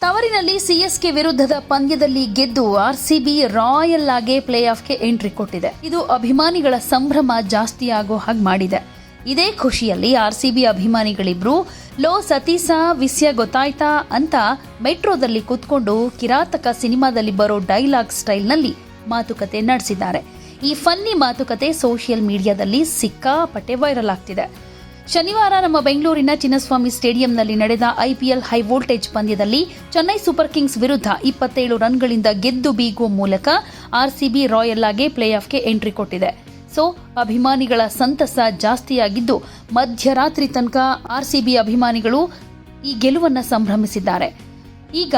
ತವರಿನಲ್ಲಿ CSK ವಿರುದ್ಧದ ಪಂದ್ಯದಲ್ಲಿ ಗೆದ್ದು ಆರ್ಸಿಬಿ ರಾಯಲ್ ಆಗಿ ಪ್ಲೇ ಆಫ್ಗೆ ಎಂಟ್ರಿ ಕೊಟ್ಟಿದೆ. ಇದು ಅಭಿಮಾನಿಗಳ ಸಂಭ್ರಮ ಜಾಸ್ತಿ ಆಗೋ ಹಾಗೆ ಮಾಡಿದೆ. ಇದೇ ಖುಷಿಯಲ್ಲಿ ಆರ್ಸಿಬಿ ಅಭಿಮಾನಿಗಳಿಬ್ರು, ಲೋ ಸತೀಸಾ ವಿಸ್ಯ ಗೊತ್ತಾಯ್ತಾ ಅಂತ ಮೆಟ್ರೋದಲ್ಲಿ ಕೂತ್ಕೊಂಡು ಕಿರಾತಕ ಸಿನಿಮಾದಲ್ಲಿ ಬರೋ ಡೈಲಾಗ್ ಸ್ಟೈಲ್ನಲ್ಲಿ ಮಾತುಕತೆ ನಡೆಸಿದ್ದಾರೆ. ಈ ಫನ್ನಿ ಮಾತುಕತೆ ಸೋಷಿಯಲ್ ಮೀಡಿಯಾದಲ್ಲಿ ಸಿಕ್ಕಾಪಟ್ಟೆ ವೈರಲ್ ಆಗ್ತಿದೆ. ಶನಿವಾರ ನಮ್ಮ ಬೆಂಗಳೂರಿನ ಚಿನ್ನಸ್ವಾಮಿ ಸ್ಟೇಡಿಯಂನಲ್ಲಿ ನಡೆದ ಐಪಿಎಲ್ ಹೈ ವೋಲ್ಟೇಜ್ ಪಂದ್ಯದಲ್ಲಿ ಚೆನ್ನೈ ಸೂಪರ್ ಕಿಂಗ್ಸ್ ವಿರುದ್ಧ ಇಪ್ಪತ್ತೇಳು ರನ್ಗಳಿಂದ ಗೆದ್ದು ಬೀಗುವ ಮೂಲಕ ಆರ್ಸಿಬಿ ರಾಯಲ್ ಆಗಿ ಪ್ಲೇ ಆಫ್ಗೆ ಎಂಟ್ರಿ ಕೊಟ್ಟಿದೆ. ಸೊ, ಅಭಿಮಾನಿಗಳ ಸಂತಸ ಜಾಸ್ತಿಯಾಗಿದ್ದು, ಮಧ್ಯರಾತ್ರಿ ತನಕ ಆರ್ಸಿಬಿ ಅಭಿಮಾನಿಗಳು ಈ ಗೆಲುವನ್ನು ಸಂಭ್ರಮಿಸಿದ್ದಾರೆ. ಈಗ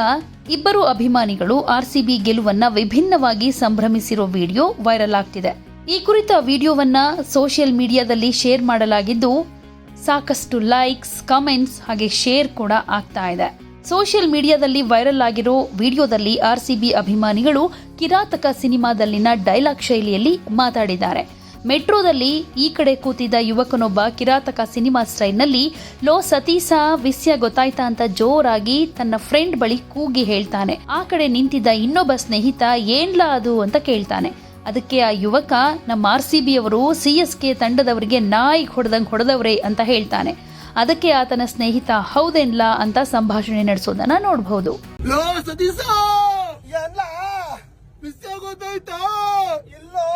ಇಬ್ಬರು ಅಭಿಮಾನಿಗಳು ಆರ್ಸಿಬಿ ಗೆಲುವನ್ನ ವಿಭಿನ್ನವಾಗಿ ಸಂಭ್ರಮಿಸಿರೋ ವಿಡಿಯೋ ವೈರಲ್ ಆಗ್ತಿದೆ. ಈ ಕುರಿತ ವಿಡಿಯೋವನ್ನ ಸೋಷಿಯಲ್ ಮೀಡಿಯಾದಲ್ಲಿ ಶೇರ್ ಮಾಡಲಾಗಿದ್ದು ಸಾಕಷ್ಟು ಲೈಕ್ಸ್, ಕಮೆಂಟ್ಸ್ ಹಾಗೆ ಶೇರ್ ಕೂಡ ಆಗ್ತಾ ಇದೆ. ಸೋಷಿಯಲ್ ಮೀಡಿಯಾದಲ್ಲಿ ವೈರಲ್ ಆಗಿರೋ ವಿಡಿಯೋದಲ್ಲಿ ಆರ್ಸಿಬಿ ಅಭಿಮಾನಿಗಳು ಕಿರಾತಕ ಸಿನಿಮಾದಲ್ಲಿನ ಡೈಲಾಗ್ ಶೈಲಿಯಲ್ಲಿ ಮಾತಾಡಿದ್ದಾರೆ. ಮೆಟ್ರೋದಲ್ಲಿ ಈ ಕಡೆ ಕೂತಿದ್ದ ಯುವಕನೊಬ್ಬ ಕಿರಾತಕ ಸಿನಿಮಾ ಸ್ಟೈಲ್ನಲ್ಲಿ, ಲೋ ಸತೀಸಾ ವಿಸ್ಯ ಗೊತ್ತಾಯ್ತಾ ಅಂತ ಜೋರಾಗಿ ತನ್ನ ಫ್ರೆಂಡ್ ಬಳಿ ಕೂಗಿ ಹೇಳ್ತಾನೆ. ಆ ಕಡೆ ನಿಂತಿದ್ದ ಇನ್ನೊಬ್ಬ ಸ್ನೇಹಿತ, ಏನ್ಲಾ ಅದು? ಅಂತ ಕೇಳ್ತಾನೆ. ಅದಕ್ಕೆ ಆ ಯುವಕ, ನಮ್ಮ ಆರ್ ಸಿ ಬಿ ಅವರು ಸಿ ಎಸ್ ಕೆ ತಂಡದವರಿಗೆ ನಾಯಿ ಹೊಡೆದಂಗೆ ಹೊಡೆದವ್ರೆ ಅಂತ ಹೇಳ್ತಾನೆ. ಅದಕ್ಕೆ ಆತನ ಸ್ನೇಹಿತ, ಹೌದೇನ್ಲಾ ಅಂತ ಸಂಭಾಷಣೆ ನಡೆಸೋದನ್ನ ನೋಡಬಹುದು ಎಲ್ಲ ವಿಷಯ ಗೊತ್ತಾಯ್ತಾ ಇಲ್ಲೋ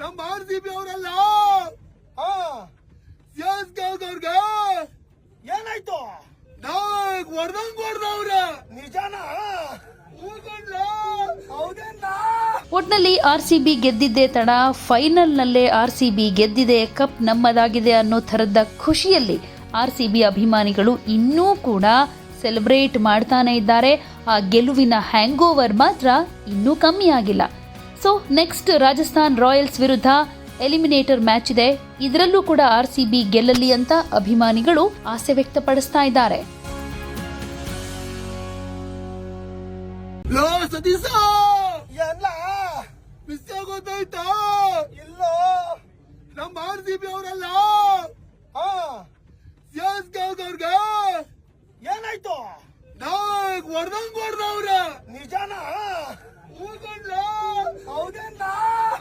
ನಮ್ಮ ಆರ್ ಸಿ ಬಿ ಅವರಲ್ಲ ಹಾ ಸಿಯಾಸ್ ಅವ್ರಿಗೆ ಏನಾಯ್ತು ನಾಗ್ ಹೊಡ್ದಂಗ್ ಹೊಡ್ದವ್ರ ನಿಜಾನ ಹೌದೇನ ಒಟ್ನಲ್ಲಿ ಆರ್ ಸಿ ಬಿ ಗೆದ್ದಿದ್ದೇ ತಡ, ಫೈನಲ್ನಲ್ಲೇ ಆರ್ ಸಿ ಬಿ ಗೆದ್ದಿದೆ, ಕಪ್ ನಮ್ಮದಾಗಿದೆ ಅನ್ನೋ ಥರದ ಖುಷಿಯಲ್ಲಿ ಆರ್ ಸಿ ಬಿ ಅಭಿಮಾನಿಗಳು ಇನ್ನೂ ಕೂಡ ಸೆಲೆಬ್ರೇಟ್ ಮಾಡ್ತಾನೆ ಇದ್ದಾರೆ. ಆ ಗೆಲುವಿನ ಹ್ಯಾಂಗ್ ಓವರ್ ಮಾತ್ರ ಇನ್ನೂ ಕಮ್ಮಿ ಆಗಿಲ್ಲ. So, next Rajasthan Royals eliminator eliminator match ಇದೆ. ಇದರಲ್ಲೂ ಕೂಡ ಆರ್ ಸಿ ಬಿ ಗೆಲ್ಲಲಿ ಅಂತ ಅಭಿಮಾನಿಗಳು ಆಸೆ ವ್ಯಕ್ತಪಡಿಸ್ತಾ ಇದ್ದಾರೆ. ಮಿಸ್ ಆಗೋದಾಯ್ತಾ ಇಲ್ಲ. ನಮ್ಮ ಆರ್ ಸಿ ಪಿ ಅವರಲ್ಲ? ಸಿಎಸ್ ಅವ್ರಿಗೆ ಏನಾಯ್ತು? ನಾವ್ ಹೊಡೆದಂಗ್ ಹೊಡೆದವ್ರ. ನಿಜಾನ?